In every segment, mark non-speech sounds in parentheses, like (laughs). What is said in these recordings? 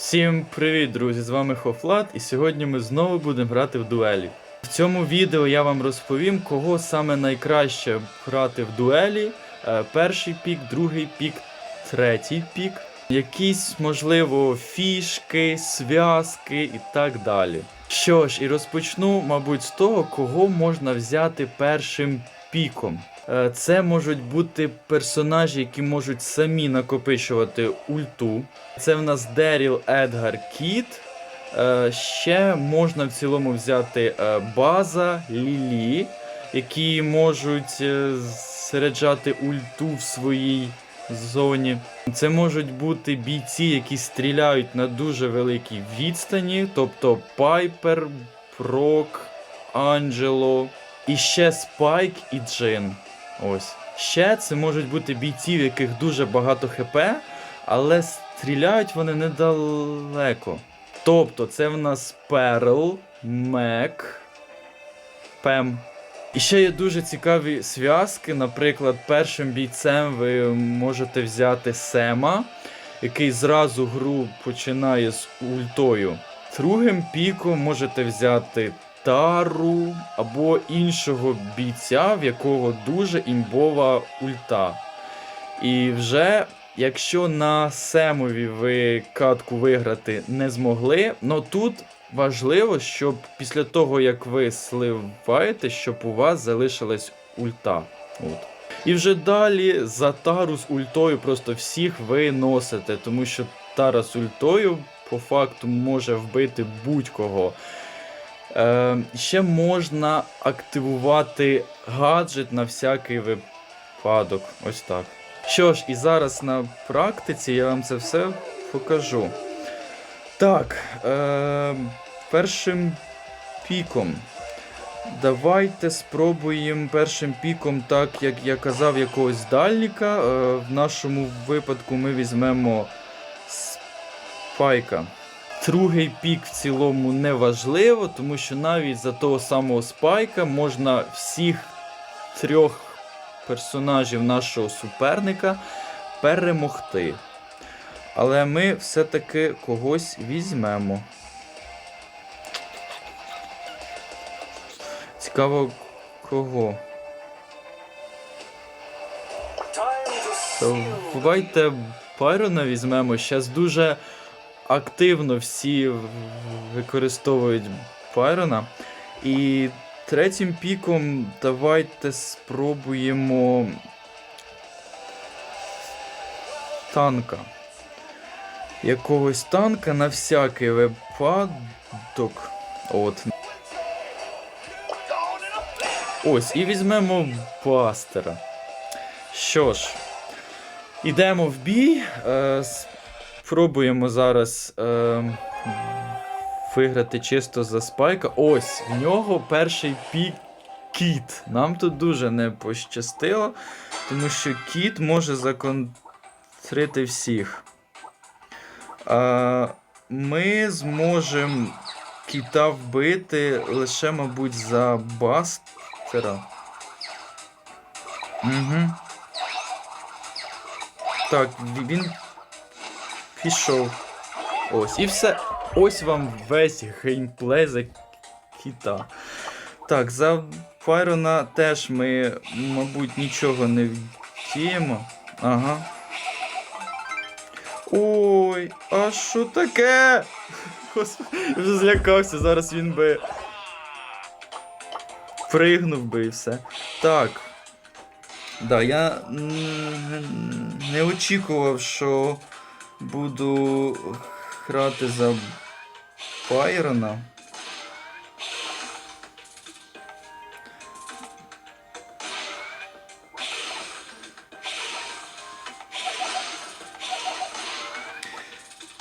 Всім привіт, друзі! З вами Хофлат, і сьогодні ми знову будемо грати в дуелі. В цьому відео я вам розповім, кого саме найкраще грати в дуелі. Е, Перший пік, другий пік, третій пік. Якісь, можливо, фішки, зв'язки і так далі. Що ж, і розпочну, мабуть, з того, кого можна взяти першим піком. Е, Це можуть бути персонажі, які можуть самі накопичувати ульту. Це в нас Деріл Едгар Кіт. Е, Ще можна в цілому взяти е, База, Лілі, які можуть заряджати ульту в своїй зоні. Це можуть бути бійці, які стріляють на дуже великій відстані, тобто Пайпер, Прок, Анджело. І ще Спайк і Джин. Ось. Ще це можуть бути бійці, в яких дуже багато ХП, але стріляють вони недалеко. Тобто, це в нас Перл, Мек, Пем. І ще є дуже цікаві зв'язки. Наприклад, першим бійцем ви можете взяти Сема, який зразу гру починає з ультою. Другим піком можете взяти Тару або іншого бійця, в якого дуже імбова ульта. І вже, якщо на Семові ви катку виграти не змогли, но тут важливо, щоб після того, як ви сливаєте, щоб у вас залишилась ульта. От. І вже далі за тару з ультою просто всіх ви носите, тому що тара з ультою по факту може вбити будь-кого. Е, ще можна активувати гаджет на всякий випадок. Ось так. Що ж, і зараз на практиці я вам це все покажу. Так, е, першим піком. Давайте спробуємо першим піком, так як я казав, якогось дальніка. Е, в нашому випадку ми візьмемо спайка. Другий пік в цілому не важливо, тому що навіть за того самого спайка можна всіх трьох персонажів нашого суперника перемогти. Але ми все-таки когось візьмемо. Цікаво кого. Давайте Байрона візьмемо. Зараз дуже активно всі використовують Байрона. І третім піком давайте спробуємо танка. Якогось танка на всякий випадок. От. Ось, і візьмемо Бастера. Що ж, ідемо в бій. Е, спробуємо зараз е, виграти чисто за спайка. Ось, в нього перший пік кіт. Нам тут дуже не пощастило, тому що кіт може законтрити всіх. А, ми зможемо кіта вбити лише, мабуть, за бастера. Угу. Так, він пішов. Ось, і все. Ось вам весь геймплей за кіта. Так, за Файрона теж ми, мабуть, нічого не вдіємо. Ага. Ой, а що таке? (laughs) Господи, вже злякався, зараз він би. Пригнув би і все. Так. Да, я не очікував, що буду грати за Байрона.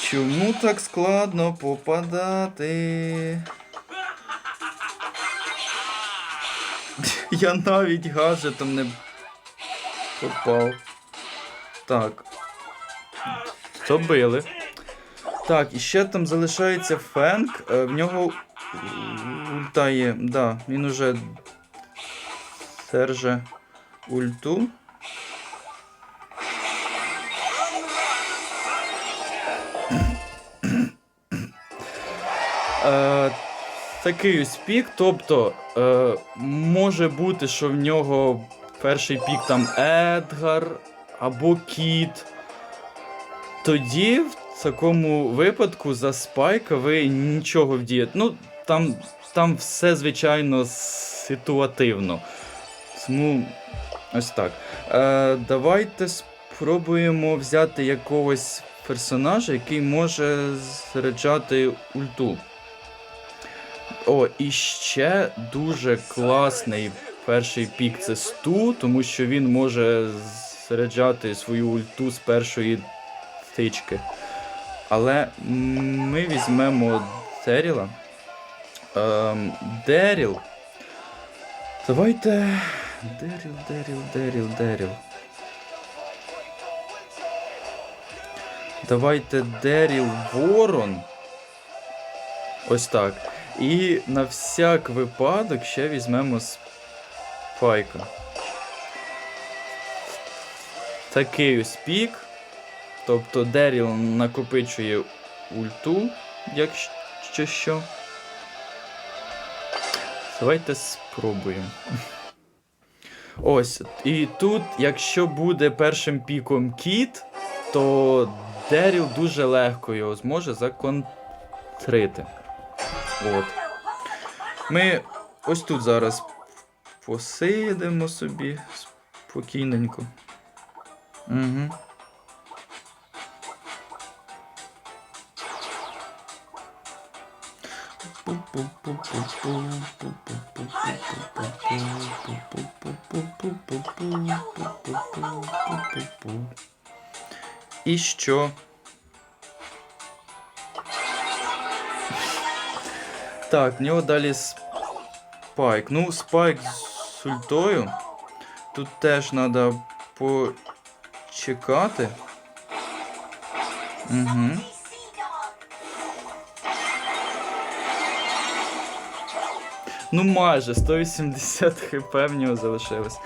Чому так складно попадати? (laughs) Я навіть гаджетом не попав. Так. Добили. Так, і ще там залишається Фенк. Е, В нього ульта є. Да, він уже серже ульту. Е, такий ось пік, тобто е, може бути, що в нього перший пік там Едгар або Кіт. Тоді в такому випадку за спайка ви нічого вдієте. Ну, там, там все, звичайно, ситуативно. Тому ось так. Е, давайте спробуємо взяти якогось персонажа, який може заряджати ульту. О, і ще дуже класний перший пік це Сту, тому що він може заряджати свою ульту з першої тички. Але ми візьмемо Деріла. Ем, Деріл. Давайте. Деріл, Деріл, Деріл, Деріл. Давайте Деріл Ворон. Ось так. І на всяк випадок ще візьмемо спайка. Такий ось пік. Тобто Деріл накопичує ульту, якщо що. Давайте спробуємо. Ось. І тут, якщо буде першим піком кіт, то Деріл дуже легко його зможе законтрити. От. Ми ось тут зараз посидимо собі спокійненько. Угу. І що? Так, в нього далі спайк. Ну, спайк з ультою. Тут теж треба почекати. Угу. Ну, майже 180 хп в нього залишилось.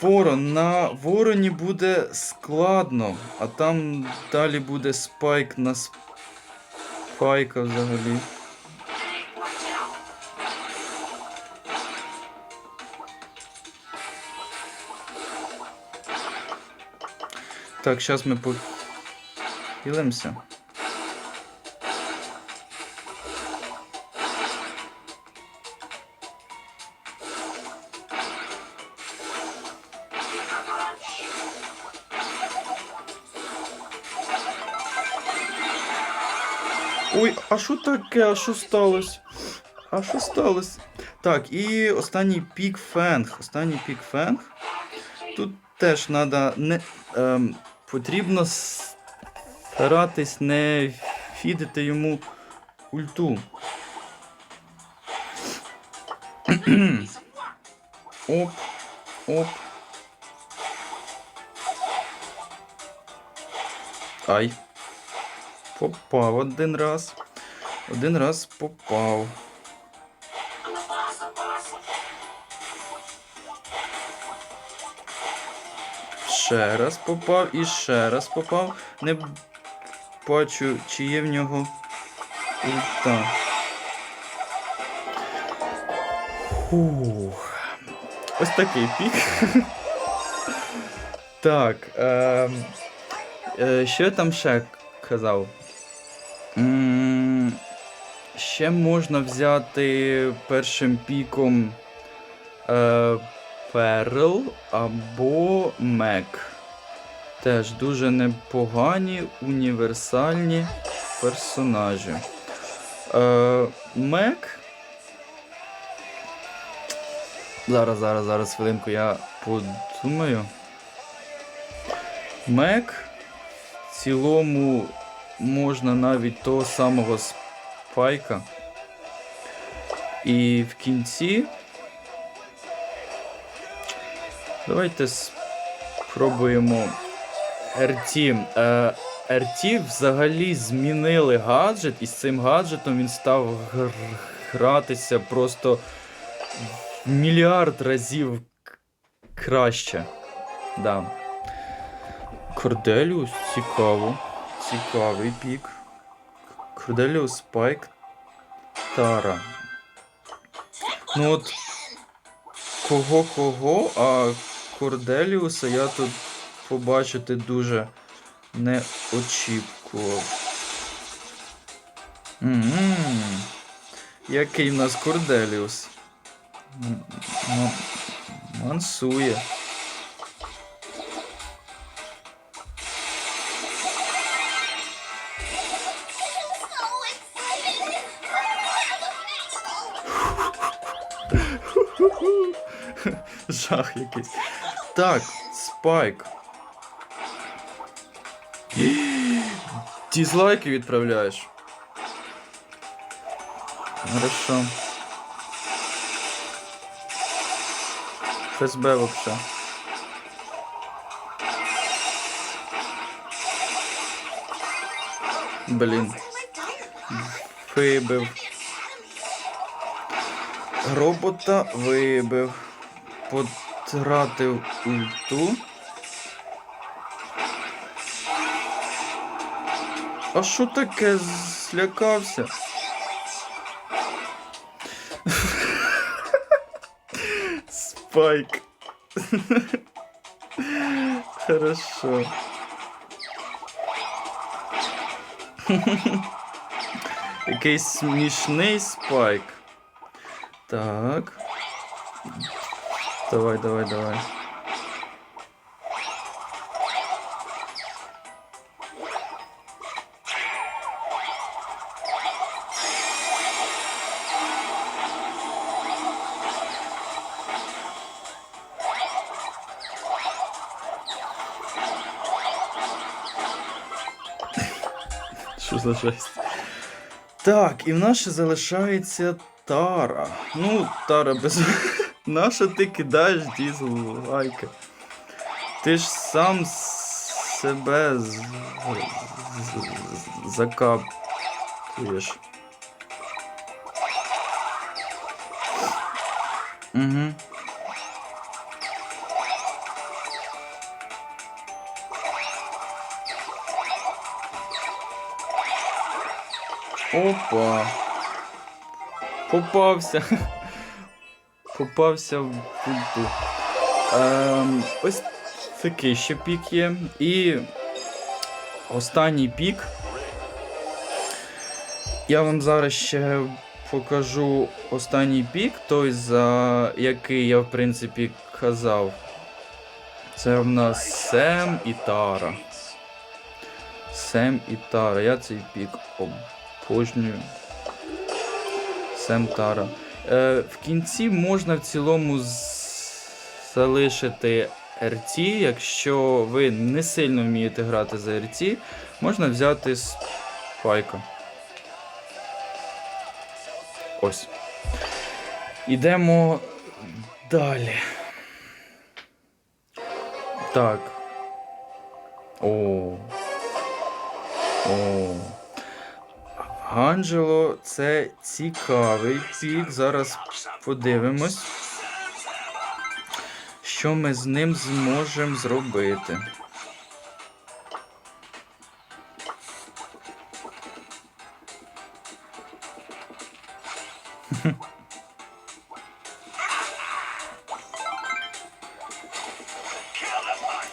Ворон. На вороні буде складно, а там далі буде спайк на спайка взагалі. Так, зараз ми похилимося. А що таке? А що сталося? А що сталося? Так, і останній пік фенг. Останній пік фенг. Тут теж треба не. Ем, потрібно старатись не фідити йому ульту. (clears throat) оп, оп. Ай. Попав один раз. Один раз попав. Ще раз попав і ще раз попав. Не бачу, чи є в нього ульта. Фух. Ось такий пік. так. Е, е, що я там ще казав? Ще можна взяти першим піком е, Перл або Мек. Теж дуже непогані універсальні персонажі. Е, Мек. Зараз, зараз, зараз хвилинку я подумаю. Мек в цілому можна навіть того самого спайка. І в кінці. Давайте спробуємо RT. Е, RT взагалі змінили гаджет, і з цим гаджетом він став гр- гратися просто в мільярд разів краще. Да. Корделіус цікаво. Цікавий пік. Корделіус Спайк Тара. Ну от кого кого, а Корделіуса я тут побачити дуже не очікував. М-м. Який в нас Корделіус? М- м- Мансує. Жах якийсь. Так, спайк. Дізлайки відправляєш. Хорошо. ФСБ вообще. Блін. Вибив. Робота вибив. Потратив ульту. А що таке злякався? Спайк. Хорошо. Якийсь смішний спайк. Так. Давай, давай, давай. Що за жесть? Так, і в нас ще залишається Тара. Ну, Тара без. Наша ти кидаєш дізел лайки. Ти ж сам себе з- закапуєш. Угу. Опа. Попався. Попався в пульту. Ем, ось такий ще пік є. І останній пік. Я вам зараз ще покажу останній пік, той, за який я, в принципі, казав. Це в нас Сем і Тара. Сем і Тара. Я цей пік обожнюю. Сем Тара. Е, в кінці можна в цілому залишити RT, якщо ви не сильно вмієте грати за RT, можна взяти спайка. Ось. Ідемо далі. Так. О. О. Анджело це цікавий пік. Зараз подивимось, що ми з ним зможемо зробити.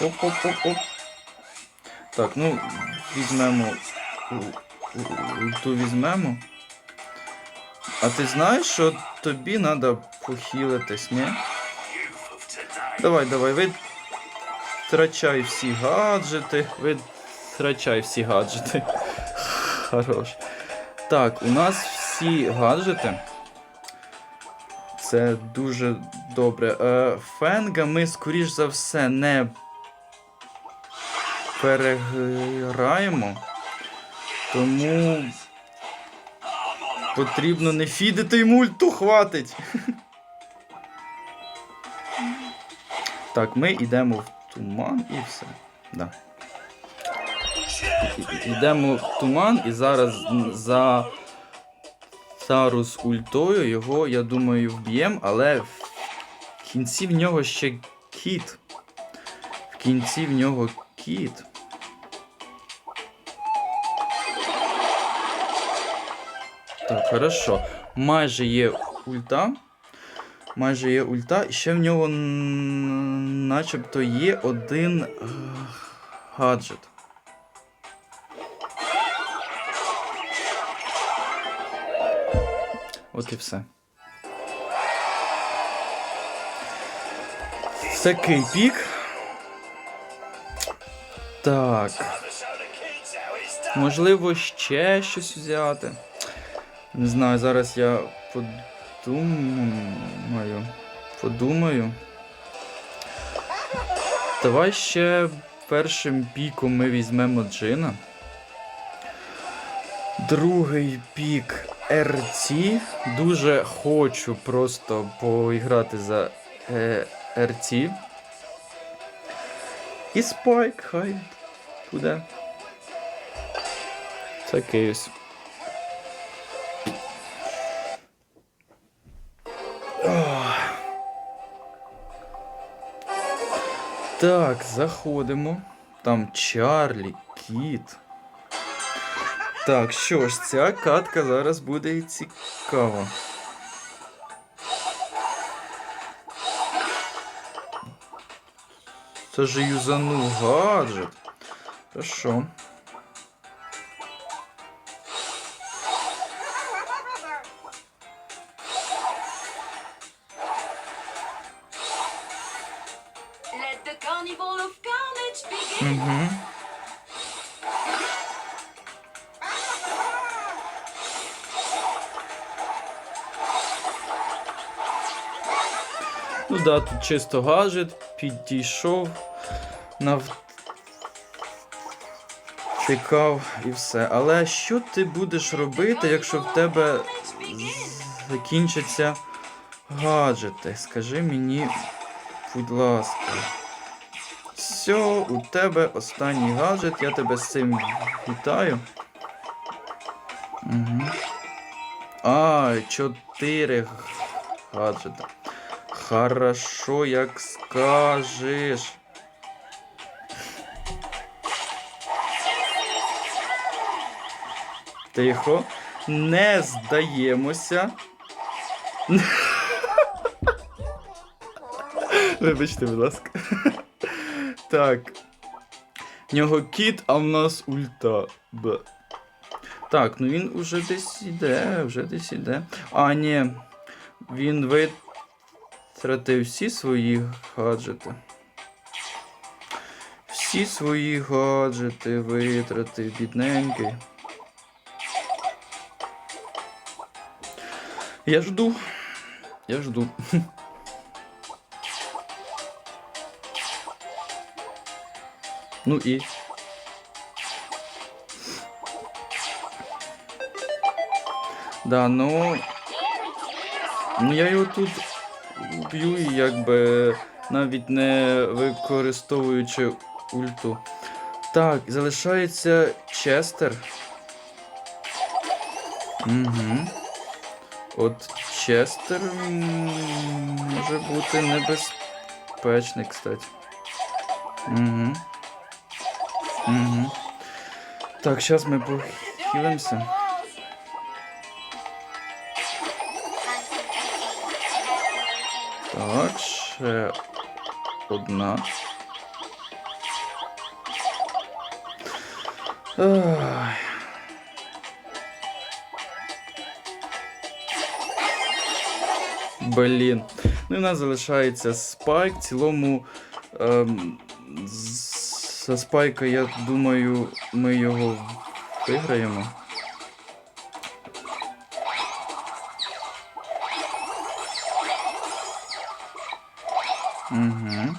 Оп-оп-оп-оп. Так, ну, візьмемо. У- у- візьмемо. А ти знаєш, що тобі треба похилитись, ні? Давай, давай, ви втрачай всі гаджети. Ви втрачай всі гаджети. Хорош. Так, у нас всі гаджети. Це дуже добре. Е, Фенга ми, скоріш за все, не переграємо. Тому потрібно не фідити йому ульту, хватить. Так, ми йдемо в туман і все. Да. Йдемо в туман і зараз за Тару з ультою його, я думаю, вб'ємо, але в кінці в нього ще кіт. В кінці в нього кіт. Так, хорошо. Майже є ульта. Майже є ульта. І ще в нього начебто є один е, гаджет. От і все. Такий пік. Так. Можливо, ще щось взяти. Не знаю, зараз я подумаю. Подумаю. Давай ще першим піком ми візьмемо джина. Другий пік RT. Дуже хочу просто поіграти за е, RT. І спайк, хай буде. Такий ось. Так, заходимо. Там Чарлі, Кіт. Так, що ж, ця катка зараз буде цікава. Це ж юзану гаджет. Хорошо. Да, тут чисто гаджет, підійшов, нав... Чекав і все. Але що ти будеш робити, якщо в тебе закінчаться гаджети? Скажи мені, будь ласка. Все, у тебе останній гаджет, я тебе з цим вітаю. Угу. А, чотири гаджета. Хорошо, як скажеш. Тихо. Не здаємося. (laughs) Вибачте, будь ласка. Так. В нього кіт, а в нас ульта. Б. Так, ну він уже десь іде, вже десь іде. А, ні. Він витратив всі свої гаджети. Всі свої гаджети витратив, бідненький. Я жду. Я жду. (laughs) Ну і. Да, ну. Ну я його тут уб'ю, і якби навіть не використовуючи ульту. Так, залишається Честер. Угу. От Честер може бути небезпечний, кстати. Угу. Угу. Так, зараз ми похилимося. Ще одна. Ай. Блін. Ну і в нас залишається спайк. В цілому. Ем, з- за спайка, я думаю, ми його виграємо. Угу.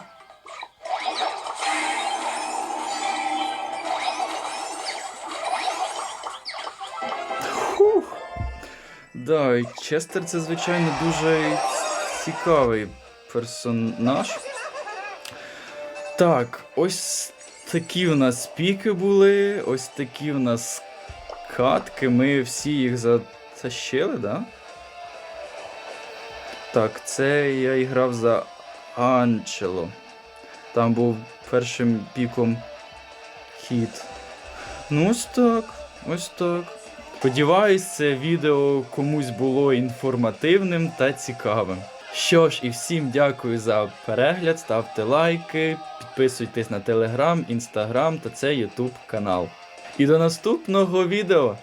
Фух. Да, і Честер це, звичайно, дуже цікавий персонаж. Так, ось такі у нас піки були, ось такі у нас катки. Ми всі їх затащили, да? Так, це я і грав за Анчело. Там був першим піком хід. Ну, ось так, ось так. Сподіваюсь, це відео комусь було інформативним та цікавим. Що ж, і всім дякую за перегляд, ставте лайки, підписуйтесь на телеграм, інстаграм та цей ютуб канал. І до наступного відео!